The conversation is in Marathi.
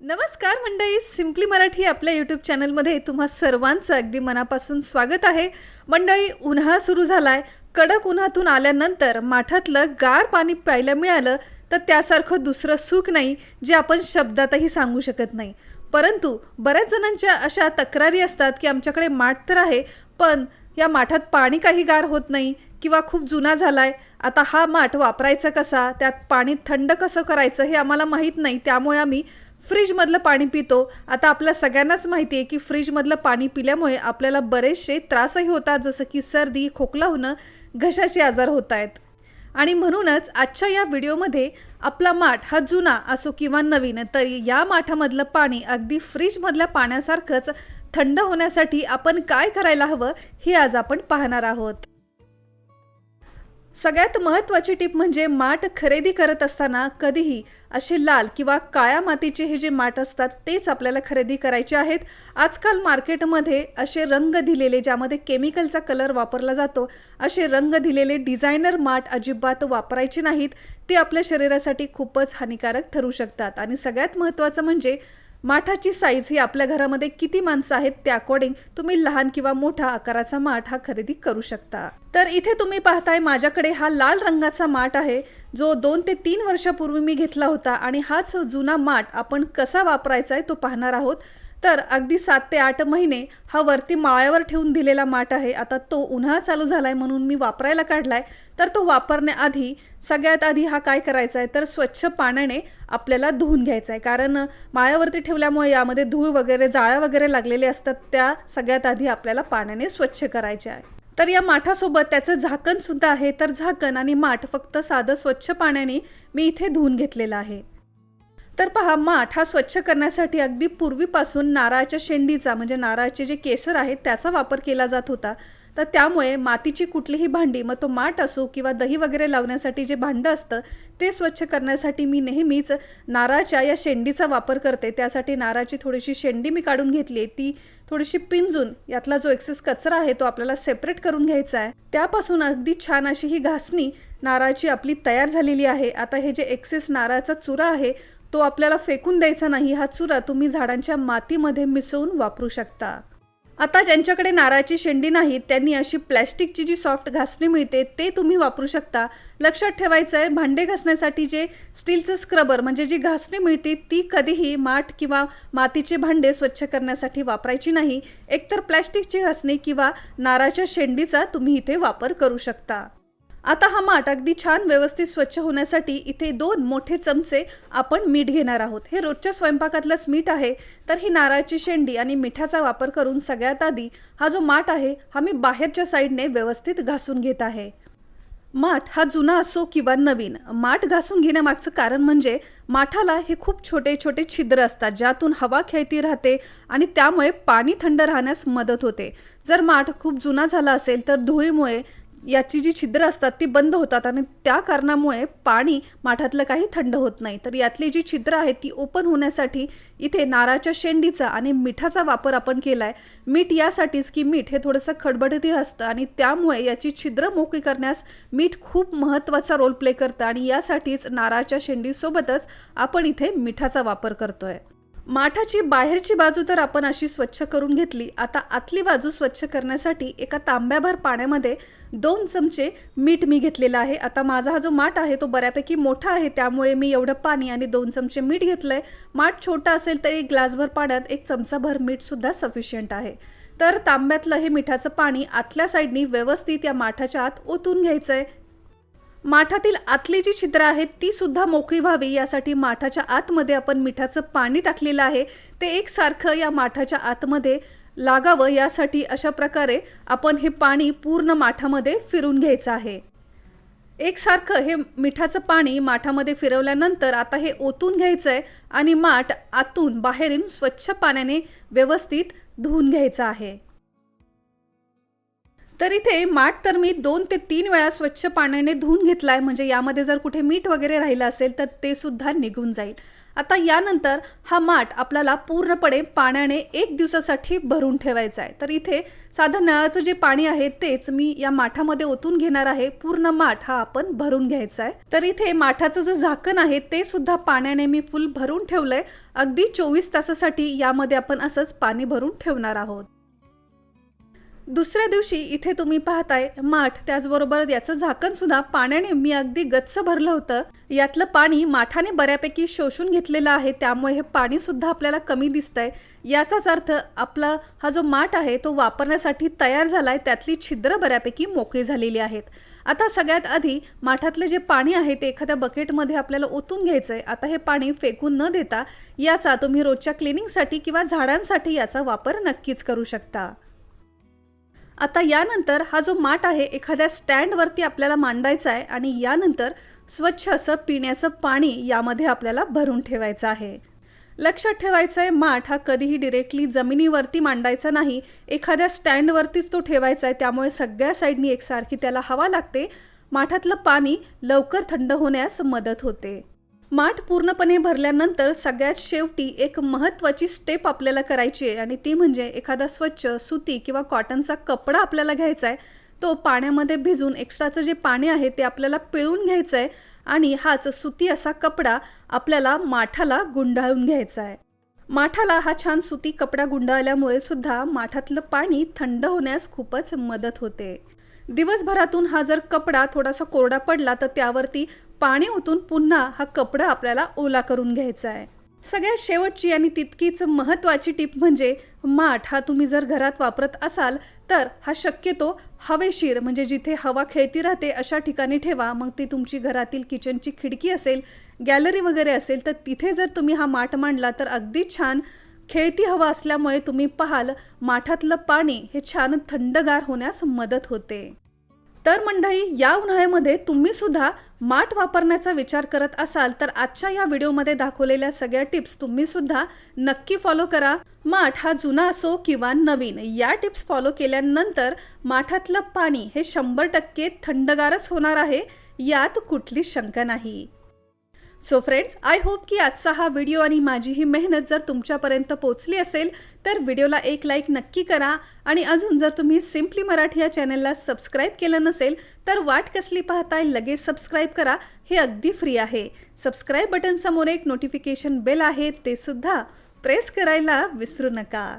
नमस्कार मंडळी सिम्पली मराठी आपल्या यूट्यूब चॅनलमध्ये तुम्हा सर्वांचं अगदी मनापासून स्वागत आहे. मंडळी उन्हाळा सुरू झालाय. कडक उन्हातून आल्यानंतर माठातलं गार पाणी प्यायला मिळालं तर त्यासारखं दुसरं सुख नाही जे आपण शब्दातही सांगू शकत नाही. परंतु बऱ्याच जणांच्या अशा तक्रारी असतात की आमच्याकडे माठ तर आहे पण या माठात पाणी काही गार होत नाही किंवा खूप जुना झाला आहे आता हा माठ वापरायचा कसा? त्यात पाणी थंड कसं करायचं हे आम्हाला माहीत नाही. त्यामुळे आम्ही फ्रीजमधलं पाणी पितो. आता आपल्या सगळ्यांनाच माहिती आहे की फ्रीजमधलं पाणी पिल्यामुळे आपल्याला बरेचसे त्रासही होतात जसं की सर्दी खोकला होणं घशाचे आजार होत आहेत आणि म्हणूनच आजच्या या व्हिडिओमध्ये आपला माठ हा जुना असो किंवा नवीन तरी या माठामधलं पाणी अगदी फ्रीजमधल्या पाण्यासारखंच थंड होण्यासाठी आपण काय करायला हवं हे आज आपण पाहणार आहोत. सगळ्यात महत्त्वाची टीप म्हणजे माठ खरेदी करत असताना कधीही असे लाल किंवा काळ्या मातीचे हे जे माठ असतात तेच आपल्याला खरेदी करायचे आहेत. आजकाल मार्केटमध्ये असे रंग दिलेले ज्यामध्ये केमिकलचा कलर वापरला जातो असे रंग दिलेले डिझायनर माठ अजिबात वापरायचे नाहीत. ते आपल्या शरीरासाठी खूपच हानिकारक ठरू शकतात. आणि सगळ्यात महत्त्वाचं म्हणजे माठाची साईज ही आपल्या घरामध्ये किती माणसं आहेत त्या अकॉर्डिंग तुम्ही लहान किंवा मोठा आकाराचा माठ हा खरेदी करू शकता. तर इथे तुम्ही पाहताय माझ्याकडे हा लाल रंगाचा माठ आहे जो दोन ते तीन वर्षापूर्वी मी घेतला होता आणि हाच जुना माठ आपण कसा वापरायचा आहे तो पाहणार आहोत. तर अगदी सात ते आठ महिने हा वरती माळ्यावर ठेवून दिलेला माठ आहे. आता तो उन्हाळा चालू झाला आहे म्हणून मी वापरायला काढला आहे तर तो वापरण्याआधी सगळ्यात आधी हा काय करायचा आहे तर स्वच्छ पाण्याने आपल्याला धुवून घ्यायचा आहे कारण माळ्यावरती ठेवल्यामुळे यामध्ये धूळ वगैरे जाळ्या वगैरे लागलेले असतात त्या सगळ्यात आधी आपल्याला पाण्याने स्वच्छ करायचे आहे तर या माठासोबत त्याचं झाकण सुद्धा आहे. तर झाकण आणि माठ फक्त साधं स्वच्छ पाण्याने मी इथे धुवून घेतलेलं आहे. तर पहा माठ हा स्वच्छ करण्यासाठी अगदी पूर्वीपासून नारळाच्या शेंडीचा म्हणजे नारळाचे जे केसर आहेत त्याचा वापर केला जात होता. तर त्यामुळे मातीची कुठलीही भांडी मग तो माठ असो किंवा दही वगैरे लावण्यासाठी जे भांडं असतं ते स्वच्छ करण्यासाठी मी नेहमीच नारळाच्या या शेंडीचा वापर करते. त्यासाठी नारळाची थोडीशी शेंडी मी काढून घेतली आहे. ती थोडीशी पिंजून यातला जो एक्सेस कचरा आहे तो आपल्याला सेपरेट करून घ्यायचा आहे. त्यापासून अगदी छान अशी ही घासणी नारळाची आपली तयार झालेली आहे. आता हे जे एक्सेस नारळाचा चुरा आहे तो आपल्याला फेकून द्यायचा नाही. हा चुरा तुम्ही झाडांच्या मातीमध्ये मिसळून वापरू शकता. आता ज्यांच्याकडे नारळाची शेंडी नाही त्यांनी अशी प्लॅस्टिकची जी सॉफ्ट घासणी मिळते ते तुम्ही वापरू शकता. लक्षात ठेवायचं आहे भांडे घासण्यासाठी जे स्टीलचं स्क्रबर म्हणजे जी घासणी मिळते ती कधीही माठ किंवा मातीचे भांडे स्वच्छ करण्यासाठी वापरायची नाही. एकतर प्लॅस्टिकची घासणी किंवा नारळाच्या शेंडीचा तुम्ही इथे वापर करू शकता. आता हा माठ अगदी छान व्यवस्थित स्वच्छ होण्यासाठी इथे दोन मोठे चमचे आपण मीठ घेणार आहोत. हे रोजच्या स्वयंपाकातलंच मीठ आहे तर ही नारळाची शेंडी आणि मिठाचा वापर करून सगळ्यात आधी हा जो माठ आहे हा मी बाहेरच्या साईडने व्यवस्थित घासून घेत आहे. माठ हा जुना असो किंवा नवीन माठ घासून घेण्यामागचं कारण म्हणजे माठाला हे खूप छोटे छोटे छिद्र असतात ज्यातून हवा खेळती राहते आणि त्यामुळे पाणी थंड राहण्यास मदत होते. जर माठ खूप जुना झाला असेल तर धुळीमुळे याची जी छिद्र असतात ती बंद होतात आणि त्या कारणामुळे पाणी माठातलं काही थंड होत नाही. तर यातली जी छिद्र आहेत ती ओपन होण्यासाठी इथे नारळाच्या शेंडीचा आणि मिठाचा वापर आपण केला आहे मीठ यासाठीच की मीठ हे थोडंसं खडबडती असतं आणि त्यामुळे याची छिद्र मोकळी करण्यास मीठ खूप महत्त्वाचा रोल प्ले करतं आणि यासाठीच नारळाच्या शेंडीसोबतच आपण इथे मिठाचा वापर करतो आहे माठाची बाहेरची बाजू तर आपण अशी स्वच्छ करून घेतली. आता आतली बाजू स्वच्छ करण्यासाठी एका तांब्याभर पाण्यामध्ये दोन चमचे मीठ मी घेतलेलं आहे. आता माझा हा जो माठ आहे तो बऱ्यापैकी मोठा आहे त्यामुळे मी एवढं पाणी आणि दोन चमचे मीठ घेतलं आहे माठ छोटा असेल तर एक ग्लासभर पाण्यात एक चमचाभर मीठसुद्धा सफिशियंट आहे. तर तांब्यातलं हे मिठाचं पाणी आतल्या साईडनी व्यवस्थित या माठाच्या आत ओतून घ्यायचं आहे माठातील आतली जी छिद्र आहेत ती सुद्धा मोकळी व्हावी. यासाठी माठाच्या आतमध्ये आपण मिठाचं पाणी टाकलेलं आहे. ते एकसारखं या माठाच्या आतमध्ये लागावं. यासाठी अशा प्रकारे आपण हे पाणी पूर्ण माठामध्ये फिरून घ्यायचं आहे. एकसारखं हे मिठाचं पाणी माठामध्ये फिरवल्यानंतर आता हे ओतून घ्यायचं आहे आणि माठ आतून बाहेरून स्वच्छ पाण्याने व्यवस्थित धुवून घ्यायचं आहे. तर इथे माठ तर मी दोन ते तीन वेळा स्वच्छ पाण्याने धुवून घेतलाय. म्हणजे यामध्ये जर कुठे मीठ वगैरे राहिलं असेल तर ते सुद्धा निघून जाईल. आता यानंतर हा माठ आपल्याला पूर्णपणे पाण्याने एक दिवसासाठी भरून ठेवायचा आहे. तर इथे साधं नळाचं जे पाणी आहे तेच मी या माठामध्ये ओतून घेणार आहे. पूर्ण माठ हा आपण भरून घ्यायचा आहे. तर इथे माठाचं जे झाकण आहे ते सुद्धा पाण्याने मी फुल भरून ठेवलंय. अगदी चोवीस तासासाठी यामध्ये आपण असंच पाणी भरून ठेवणार आहोत. दुसऱ्या दिवशी इथे तुम्ही पाहताय माठ त्याचबरोबर याचं झाकण सुद्धा पाण्याने मी अगदी गच्च भरलं होतं. यातलं पाणी माठाने बऱ्यापैकी शोषून घेतलेलं आहे त्यामुळे हे पाणी सुद्धा आपल्याला कमी दिसतंय. याचाच अर्थ आपला हा जो माठ आहे तो वापरण्यासाठी तयार झालाय त्यातली छिद्र बऱ्यापैकी मोकळी झालेली आहेत. आता सगळ्यात आधी माठातलं जे पाणी आहे ते एखाद्या बकेटमध्ये आपल्याला ओतून घ्यायचं आहे आता हे पाणी फेकून न देता याचा तुम्ही रोजच्या क्लिनिंगसाठी किंवा झाडांसाठी याचा वापर नक्कीच करू शकता. आता यानंतर हा जो माठ आहे एखाद्या स्टँडवरती आपल्याला मांडायचा आहे आणि यानंतर स्वच्छ असं पिण्याचं पाणी यामध्ये आपल्याला भरून ठेवायचं आहे. लक्षात ठेवायचं आहे माठ हा कधीही डिरेक्टली जमिनीवरती मांडायचा नाही एखाद्या स्टँडवरतीच तो ठेवायचा आहे. त्यामुळे सगळ्या साईडनी एकसारखी त्याला हवा लागते. माठातलं पाणी लवकर थंड होण्यास मदत होते. माठ पूर्णपणे भरल्यानंतर सगळ्यात शेवटी एक महत्त्वाची स्टेप आपल्याला करायची आहे आणि ती म्हणजे एखादा स्वच्छ सुती किंवा कॉटनचा कपडा आपल्याला घ्यायचा आहे. तो पाण्यामध्ये भिजून एक्स्ट्राचं जे पाणी आहे ते आपल्याला पिळून घ्यायचं आहे आणि हाच सुती असा कपडा आपल्याला माठाला गुंडाळून घ्यायचा आहे. माठाला हा छान सुती कपडा गुंडाळल्यामुळे सुद्धा माठातलं पाणी थंड होण्यास खूपच मदत होते. दिवसभरातून हा जर कपडा थोडासा कोरडा पडला तर त्यावरती पाणी ओतून पुन्हा हा कपडा आपल्याला ओला करून घ्यायचा आहे. सगळ्यात शेवटची आणि तितकीच महत्त्वाची टीप म्हणजे माठ हा तुम्ही जर घरात वापरत असाल तर हा शक्यतो हवेशीर म्हणजे जिथे हवा खेळती राहते अशा ठिकाणी ठेवा. मग ती तुमची घरातील किचनची खिडकी असेल गॅलरी वगैरे असेल तर तिथे जर तुम्ही हा माठ मांडला तर अगदी छान खेळती हवा असल्यामुळे तुम्ही पाहाल माठातलं पाणी हे छान थंडगार होण्यास मदत होते. तर मंडळी या उन्हाळ्यामध्ये तुम्ही सुद्धा माठ वापरण्याचा विचार करत असाल तर आजच्या या व्हिडिओमध्ये दाखवलेल्या सगळ्या टिप्स तुम्ही सुद्धा नक्की फॉलो करा. माठ हा जुना असो किंवा नवीन या टिप्स फॉलो केल्यानंतर माठातलं पाणी हे शंभर टक्के थंडगारच होणार आहे यात कुठली शंका नाही. सो फ्रेंड्स आय होप की आजचा हा व्हिडिओ आणि माझी ही मेहनत जर तुमच्यापर्यंत पोचली असेल तर व्हिडिओला एक लाईक नक्की करा. आणि अजून जर तुम्ही सिम्पली मराठी या चॅनलला सबस्क्राईब केलं नसेल तर वाट कसली पाहताय लगेच सबस्क्राईब करा. हे अगदी फ्री आहे. सबस्क्राईब बटनसमोर एक नोटिफिकेशन बेल आहे ते सुद्धा प्रेस करायला विसरू नका.